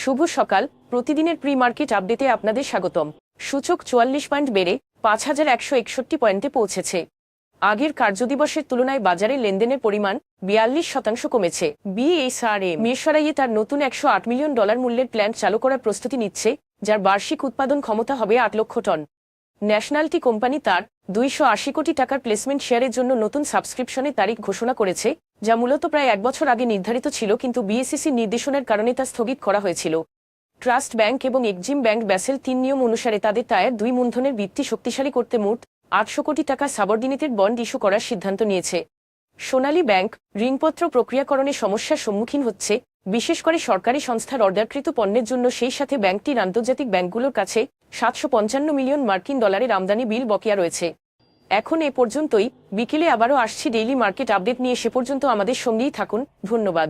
শুভ সকাল। প্রতিদিনের pre market আপডেটে আপনাদের স্বাগতম। সূচক চুয়াল্লিশ পয়েন্ট বেড়ে পাঁচ হাজার একশো একষট্টি পয়েন্টে পৌঁছেছে। আগের কার্যদিবসের তুলনায় বাজারে লেনদেনের পরিমাণ বিয়াল্লিশ শতাংশ কমেছে। বিএসআরএ মেসরাইয়ে তার নতুন একশো আট মিলিয়ন ডলার মূল্যের প্ল্যান্ট চালু করার প্রস্তুতি নিচ্ছে, যার বার্ষিক উৎপাদন ক্ষমতা হবে আট লক্ষ টন। ন্যাশনালটি কোম্পানি তার দুইশো আশি কোটি টাকার প্লেসমেন্ট শেয়ারের জন্য নতুন সাবস্ক্রিপশনের তারিখ ঘোষণা করেছে, যা মূলত প্রায় এক বছর আগে নির্ধারিত ছিল কিন্তু বিএসসিসির নির্দেশনের কারণে তা স্থগিত করা হয়েছিল। ট্রাস্ট ব্যাংক এবং এক্সিম ব্যাংক ব্যাসেল তিন নিয়ম অনুসারে তাদের টায়ার দুই মূলধনের ভিত্তি শক্তিশালী করতে মোট আটশো কোটি টাকা সাবঅর্ডিনেটেড বন্ড ইস্যু করার সিদ্ধান্ত নিয়েছে। সোনালী ব্যাংক ঋণপত্র প্রক্রিয়াকরণে সমস্যার সম্মুখীন হচ্ছে, বিশেষ করে সরকারি সংস্থার অর্ডারকৃত পণ্যের জন্য সেই সাথে ব্যাংকটির আন্তর্জাতিক ব্যাংকগুলোর কাছে সাতশো পঞ্চান্ন মিলিয়ন মার্কিন ডলারের আমদানি বিল বকেয়া রয়েছে। এখন এ পর্যন্তই। বিকেলে আবারও আসছি ডেইলি মার্কেট আপডেট নিয়ে। সে পর্যন্ত আমাদের সঙ্গেই থাকুন। ধন্যবাদ।